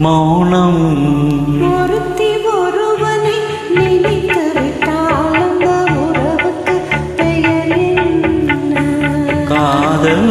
மௌனம். ஒருத்தி ஒருவனை நினைத்தறித்தாளந்த உறவுக்கு பெயர் காதல்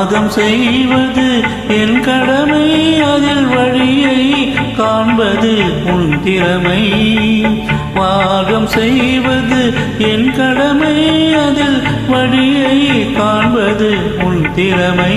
பாதம் செய்வது என் கடமை அதில் வழியை காண்பது உன் திறமை. பாகம் செய்வது என் கடமை அதில் வழியை காண்பது உன் திறமை.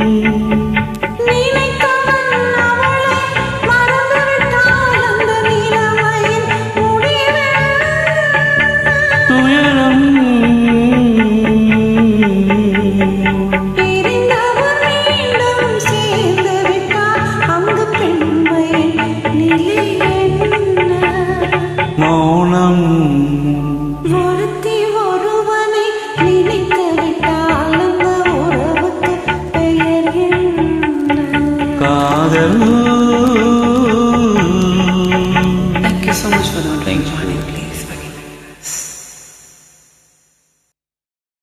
காதல்